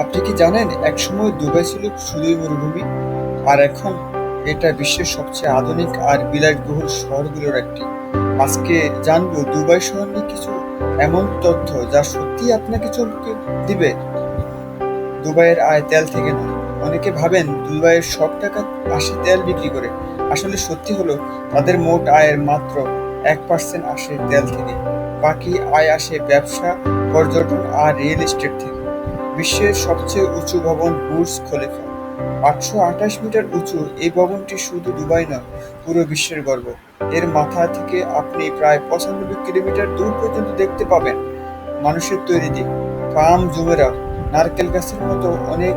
আপনি কি জানেন, একসময় দুবাই ছিল শুধুই মরুভূমি? আর এখন এটা বিশ্বের সবচেয়ে আধুনিক আর বিলাসবহুল শহরগুলোর একটি। আজকে জানব দুবাই শহর নিয়ে কিছু এমন তথ্য যা সত্যি আপনাকে চমকে দিবে। দুবাইয়ের আয় তেল থেকে নয়। অনেকে ভাবেন দুবাইয়ের সব টাকা আসে তেল বিক্রি করে। আসলে সত্যি হলো, তাদের মোট আয়ের মাত্র এক পার্সেন্ট আসে তেল থেকে। বাকি আয় আসে ব্যবসা, পর্যটন আর রিয়েল এস্টেট থেকে। বিশ্বের সবচেয়ে উঁচু ভবন বুর্জ খলিফা। আটশো আঠাশ মিটার উঁচু এই ভবনটি শুধু দুবাই নয় পুরো বিশ্বের গর্ব। এর মাথা থেকে আপনি প্রায় পঁচানব্বই কিলোমিটার দূর পর্যন্ত দেখতে পাবেন মানুষের তৈরি দ্বীপ। পাম জুমেরা, নারকেল গাছের মতো অনেক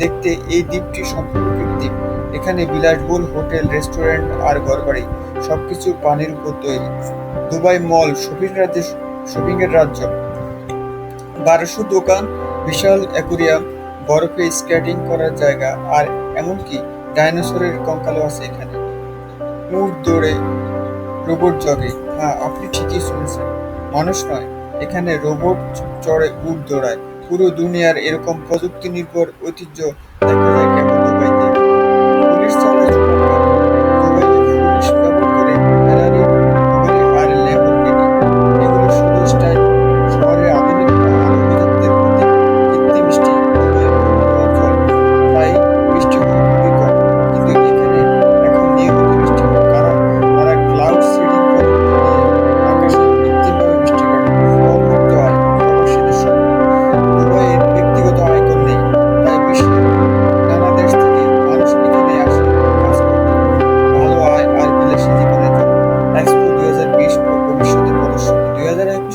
দেখতে এই দ্বীপটি সম্পূর্ণ দ্বীপ এখানে বিলাসবহুল হোটেল, রেস্টুরেন্ট আর ঘরবাড়ি সবকিছু পানির উপর তৈরি। দুবাই মল, শপিং রাজ্যের শপিং এর রাজ্য। বারোশো দোকান বিশাল অ্যাকুরিয়াম, বরফে স্কেটিং করার জায়গা আর এমনকি ডাইনোসরের কঙ্কালও আছে এখানে। উট দৌড়ে, রোবট জগে। হ্যাঁ আপনি ঠিকই শুনছেন। মানুষ নয়, এখানে রোবট চড়ে উট দৌড়ায়। পুরো দুনিয়ার এরকম প্রযুক্তি নির্ভর ঐতিহ্য দেখা যায় কেবল দুবাইতে পুলিশ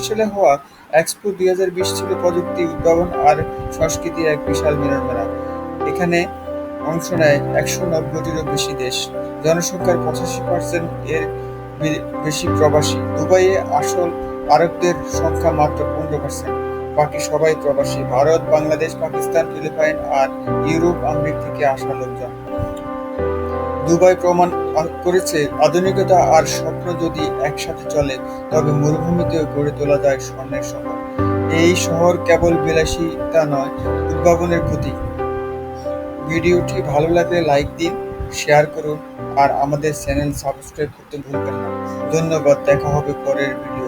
সালে হওয়া এক্সপো দুই হাজার বিশ ছিল প্রযুক্তি উদ্ভাবন আর সংস্কৃতির এক বিশাল মিলন মেলা। এখানে অংশ নেয় একশো নব্বইটিরও বেশি দেশ। জনসংখ্যার পঁচাশি পার্সেন্ট এর বেশি প্রবাসী। দুবাইয়ে আসল আরবদের সংখ্যা মাত্র পনেরো পার্সেন্ট বাকি সবাই প্রবাসী। ভারত, বাংলাদেশ, পাকিস্তান, ফিলিপাইন আর ইউরোপ, আমেরিকা থেকে আসা লোকজন। দুবাই প্রমাণ করেছে, আধুনিকতা আর স্বপ্ন যদি একসাথে চলে, তবে মরুভূমিতে গড়ে তোলা যায় স্বর্ণের শহর। এই শহর কেবল বিলাসী তা নয়, উদ্ভাবনের প্রতীক। ভিডিওটি ভালো লাগলে লাইক দিন, শেয়ার করুন, আর আমাদের চ্যানেল সাবস্ক্রাইব করতে ভুলবেন না। ধন্যবাদ, দেখা হবে পরের ভিডিওতে।